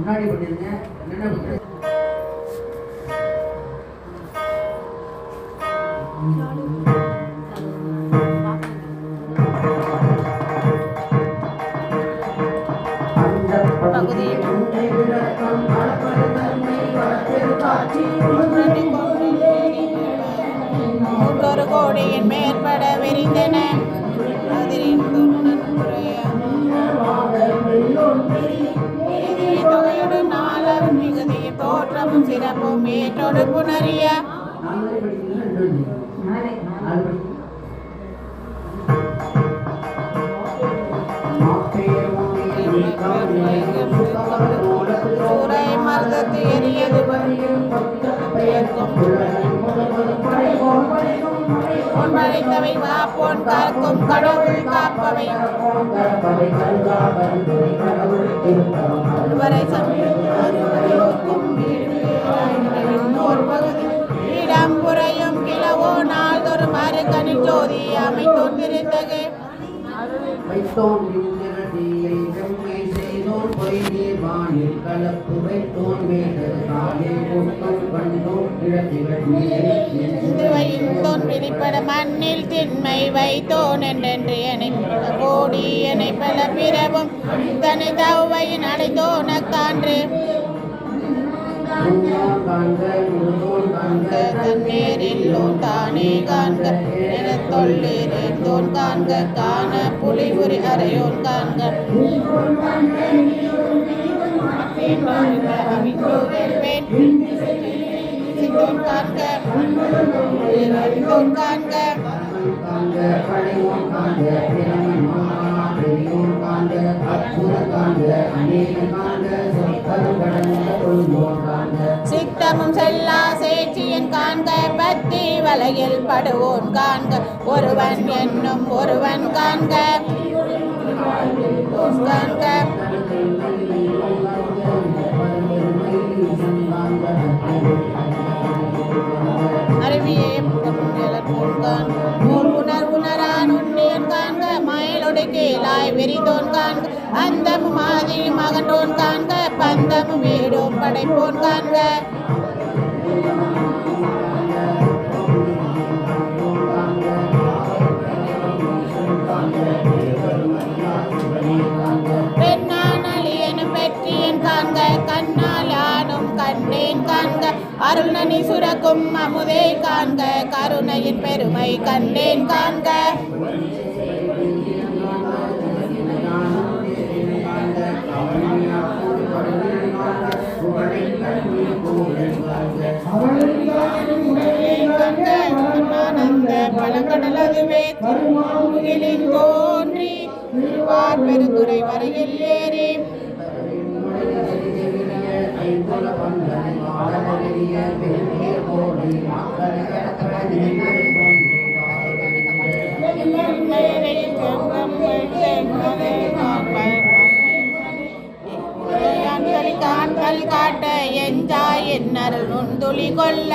முன்னாடி பண்ணிருங்க. என்னென்ன தோற்றமும் சிறப்பும் ஏற்றொடு புணரிய நாலு வரை படிக்கிறீங்களா? ரெண்டு வரை? நாலு மருதத்து எரியது பொன் படைத்தவை காக்கும் கடவுள் காப்பவை அறுவரை சமயம் அறுவரை அருகனி ஜோதி அமைத்தொன்றிருந்தது வைத்தோன் இந்திரடியை வெம்மை செய்தோன் பொய்நீர் வானில் கலப்பு வைத்தோன் வேடர் காலே ஒட்டும் கண்டோன் கிழக்கிகள் திருவையுந்தோன் வெளிப்பட மண்ணில் திண்மை வைத்தோன் என்றென்று என்னை கோடி என்னை பல பிறவும் தனி முழுதோன் காண்க தன்னேரில்லோன் தானே காண்க தொல்லிருந்தோன் காண்க காண புலிபுரி அறையோன் காண்க காண்க காண்க அற்புத காண்க அநேக காண்க சொற்கரும் கடந்த கொள்வோன் காண்க செல்லா சேச்சியன் காண்க பத்தி வலையில் படுவோன் காண்க. ஒருவன் என்னும் ஒருவன் காண்க. காண்க. அருவியே புகழ்கான் ஊர் உணர் உணரான் உண்ணியன் காண்க. மயிலொடு கீழாய் விரிதோன் காண்க. அந்தமும் மாதியும் அகன்றோன் காண்க. பந்தமும் வீடும் படைப்போன் காண்க. அருணனி சுரக்கும் அமுதே காண்க கருணையின் பெருமை கண்டேன் காண்க. காண்க ஆனந்த பழங்கடலதுவே திருமாமுகிலில் தோன்றி திருவார் பெருந்துரை வரையில் ஏறி மேலையில் கங்கம் வெள்ளை அஞ்சலி காட்டல் காட்ட எஞ்சாய் என்னருள் நுண்துளி கொல்ல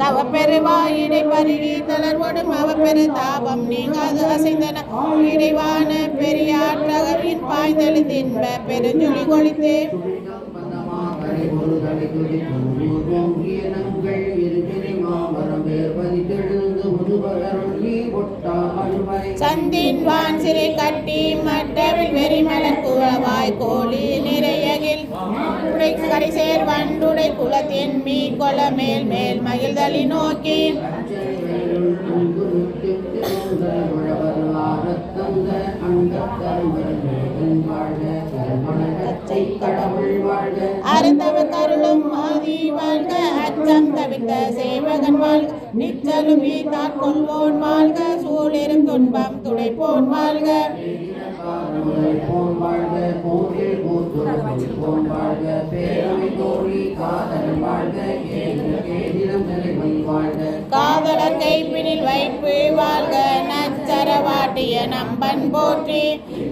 தவ பெருவாயிடை பருகி தளர்வடும் அவ பெரு தாபம் நீங்காது அசைந்தன இடைவான பெரியாற்றகவின் பாய்ந்தெழு தின்ப பெருஞ்சுழி கொளித்து சந்தின் வான் சிறை கட்டி மற்றவில் வெறிமலர் குழவாய் கோழி நிறையகில். கரிசேர் வண்டுடை குலத்தின் மீ கொல மேல் மேல் மகிழ்தலி நோக்கி. கடவுள் வாழ்க. அருந்தவ கருளும் ஆதி வாழ்க அச்சம் தவிர்த்த சேவகன் வாழ்க. நிச்சலும் ஈத்தாற் கொள்வோன் வாழ்க சூழிரும் துன்பம் துடைப்போன் வாழ்க. போன் வாழ்க போரில் கூத்துறவு போன் வாழ்க பேரவை தோழி காதல் வாழ்க வாழ்க காதலர் கைப்பினில் வைப்பு வாழ்க. பாட்டிய நம்பன் போற்றி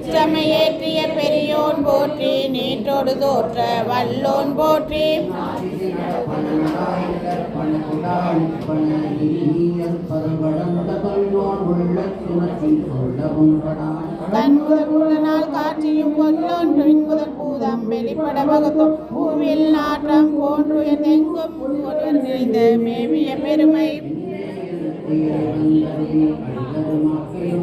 சமையேற்றிய பெரியோன் போற்றி நீற்றோடு தோற்ற வல்லோன் போற்றி. பணநாய் கற்பன குடாய் யாழிப்பன இனியல் பதம்படந்த கல்வான் உள்ளச் சுழற்றில் சொல்லவும் படான் தன் முதல் காட்சியும் கொல்லொன்றின்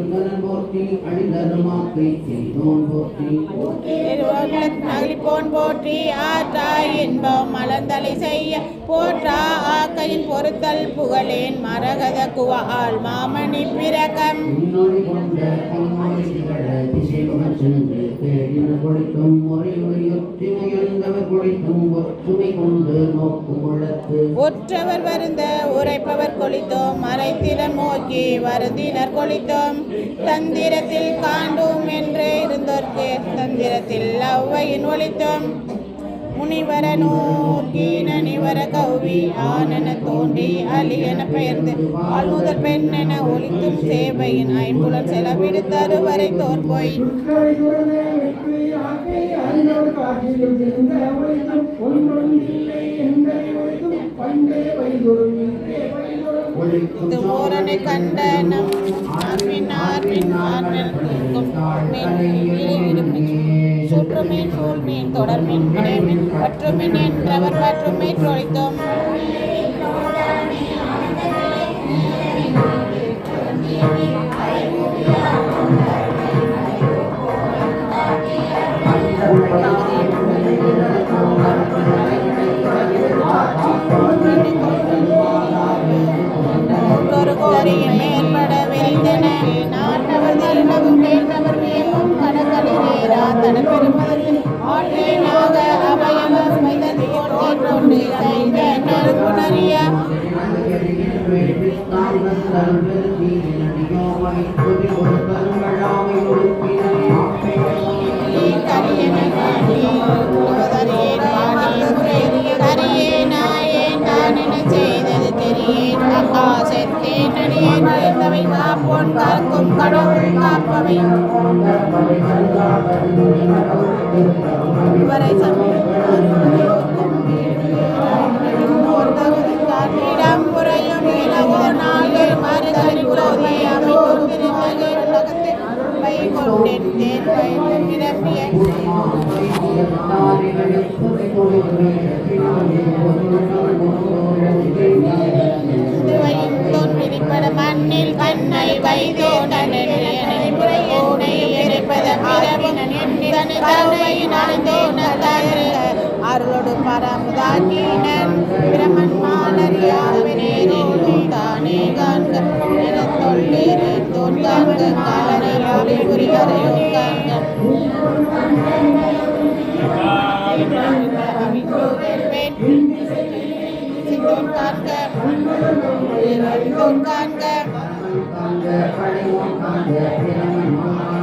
முதல் பூதம் வெளிப்பட போற்றி ஆற்றாய் இன்பம் மலர்ந்தலை செய்ய போற்றா ஆக்கையின் பொறுத்தல் புகழேன் மரகத குவால் மாமணி பிறகம் ஒற்றவர் வருந்த உரைப்பவர் கொளித்தோம் மறைத்திடம் நோக்கி வருந்தினர் கொளித்தோம் தந்திரத்தில் காண்டோம் என்று இருந்தோர்க்கு தந்திரத்தில் அவ்வையின் ஒளித்தோம் முனிவர நோக்கின நிவர கௌவி ஆனன தோன்றி அலி என பெயர்ந்து ஆள் முதல் பெண் என சேவையின் ஐம்புலன் செலவிடு தருவரை தோற்போய். இது ஓரனை கண்ட நம் ஆர்மின் ஆர்மின் தூக்கும் சுற்றுமீன் சூழ்மீன் தொடர்மீன் பிணைமீன் பற்றுமீன் என்றவர் பற்றுமை தொழித்தோம் மேற்பட விரிந்தன. கடற்கடலேரா தன நீர் தெரியேன் அக்கா நீர் நடியேன் அறிந்தவை காப்போன் காக்கும் கடவுள் காப்பவை வரை இடம் முறையும் நாளில் மறுதல் புலவை அமைப்பு உலகத்தில் பரமுதாக்கினன் பிரமன் மாலரியாவினேரோடும் தானே காண்க. என தொல்லேரேன் தோன் காண்க. காலனை ஒளி புரிவரையும் காண்க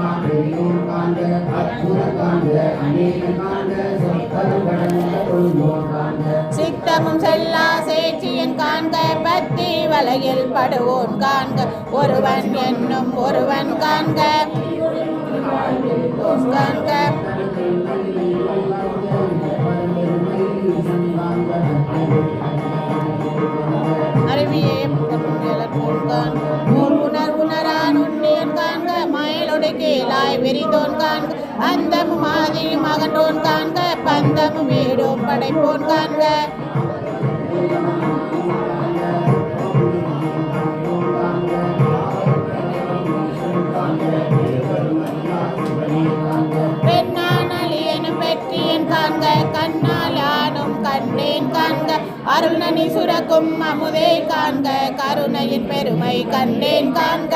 சிந்தோன் காண்க சிந்தோன் காண்க சித்தமும் செல்லா சேட்சியன் காண்க பத்தி வலையில் படுவோன் காண்க ஒருவன் என்னும் ஒருவன் காண்க காண்க அருவியே கீழாய் காண்க அந்தமும் மாதிரி அகன்றோன் காண்க பந்தமும் வீடும் படைப்போன் காண்க பெண்ணானலியனும் கண்டேன் காண்க. அருணனி சுரக்கும் அமுதே காண்க கருணையின் பெருமை கண்டேன் காண்க.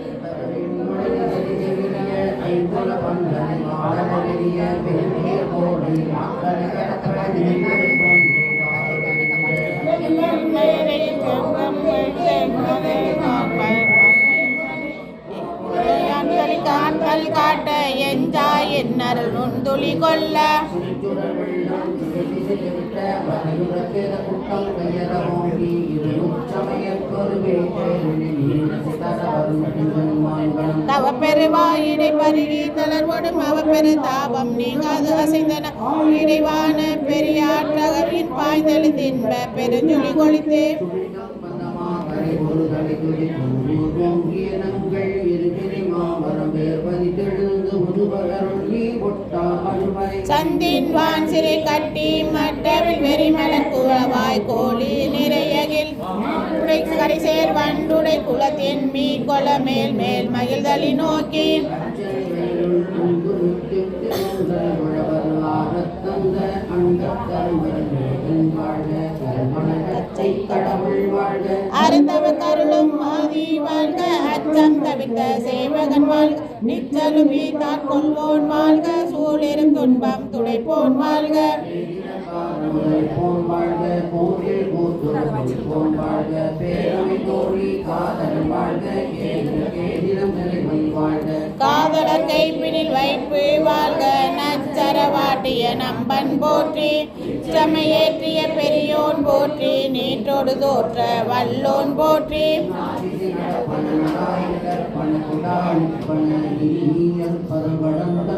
திசைவிட்ட வரையுறக்கிற குட்டம் பெயர ஓங்கி இரு உச்சமயற்கொரு வேட்டை தவ பெருவாயிடை பருகி தளர்வடும் அவ பெரு தாபம் நீங்காது அசைந்தன இடைவான பெரியாற்றகவின் பாய்தெழு தின்ப பெருஞ்சுழி கொளித்து சந்தின் வான் மட்டவில் வெறி குழவாய் கோழி நிறையகில். கரிசேர் வண்டுடை குலத்தின் மீ கொல மேல் மேல் மகிழ்தலி நோக்கி. அருந்தவ கருளும் ஆதி வாழ்க அச்சம் தவித்த சேவகன் வாழ்க நிச்சலும் ஈத்தாற் கொள்வோன் வாழ்க துன்பம் துடைப்போன் வாழ்க போன் வாழ்க. காதலர் கைப்பினில் வைப்பு வாழ்க. நச்சரவாட்டிய நம்பன் போற்றி. சமையேற்றிய பெரியோன் போற்றி. நீற்றோடு தோற்ற வல்லோன் போற்றி.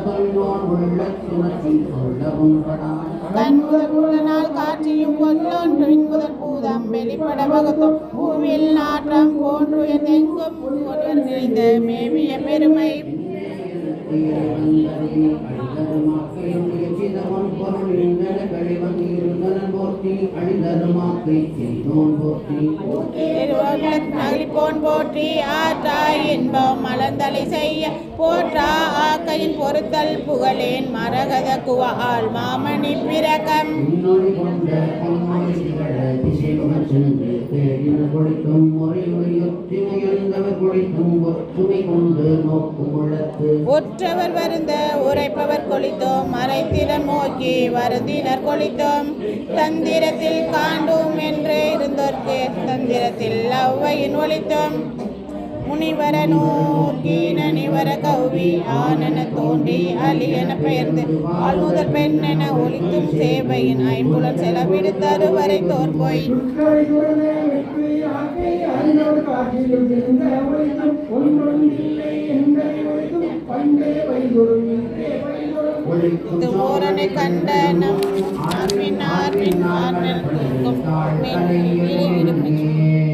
தன் முதல் காட்சியும் முதல் பூதம் வெளிப்பட வகுத்தும் பூவில் நாட்டம் போன்று எங்கும் ஒருவர் நிறைந்த மேவிய பெருமை. போற்றி ஆற்றாய் இன்பம் மலர்ந்தலை செய்ய போற்றா ஆக்கையின் பொறுத்தல் புகழேன் மரகத குவால் மாமணி உள்ளத்து ஒற்றவர் வருந்த உரைப்பவர் கொளித்தோம் மறைத்திடம் நோக்கி வருந்தினர் கொளித்தோம். தந்திரத்தில் காண்டோம் என்று இருந்தோர்க்கு தந்திரத்தில் அவ்வையின் ஒளித்தோம். முனிவர நோக்கி நனிவர கௌவி ஆனென தோன்றி அலியென பெயர்ந்து ஆள்முதல் பெண் என ஒளித்தும் சேவையின் ஐம்புலன் செலவிடுத்தரு வரை தோற்போய் ஒளிக்கும் துமோரனை கண்ட நம் ஆர்மின் ஆர்மின் ஆர்மின்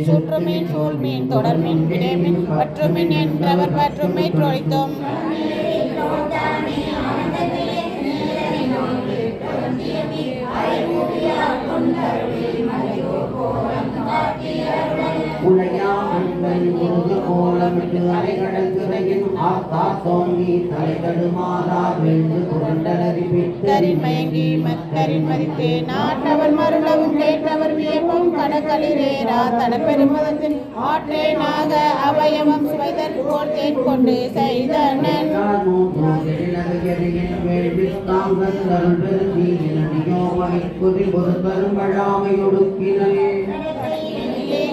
சுற்றுமீன் சூழ்மீன் தொடர்மின் விடைமீன் பற்றுமின் என்றவர் பற்றுமை தொழித்தோம். கோலமிட்டு ஆத்தா தோங்கி வென்று மயங்கி மதித்து நாட்டவர் மருளவும் கேட்டவர் வியப்பும் கடற்களிரேரா தடப்பெருமதத்தின் ஆற்றே நாக அவயவம் சுவைதன் போல் தேன்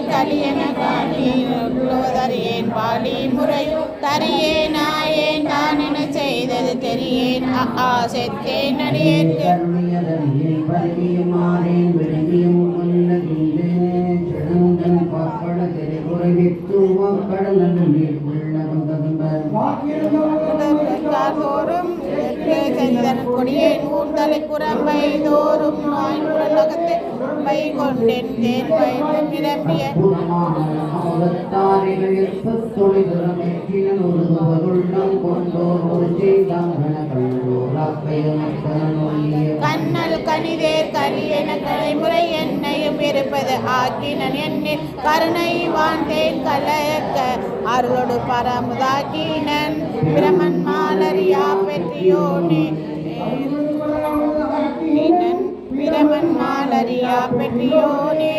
கொண்டு செய்தனன் கலியன காட்டியேன் பாடி முறை தரியே நாயேன் தான் என செய்தது தெரியேன். ஆ செத்தேன் அடியேற்கு தோறும் செந்தன் கூந்தலை புறம்பை குரம்பை தோறும் நாய் பை கொண்டேன் தேன் பயின்று நிரம்பிய கண்ணல் கனிதேர் என கலைமுறை என்னையும் இருப்பது. ஆக்கினன் என்னில் கருணை வாழ்ந்தேன் கலக்க அருளோடு பரமுதாக்கினன். பிரமன் மாலரியா பெற்றியோனே பிரமன் மாலரியா பெற்றியோனே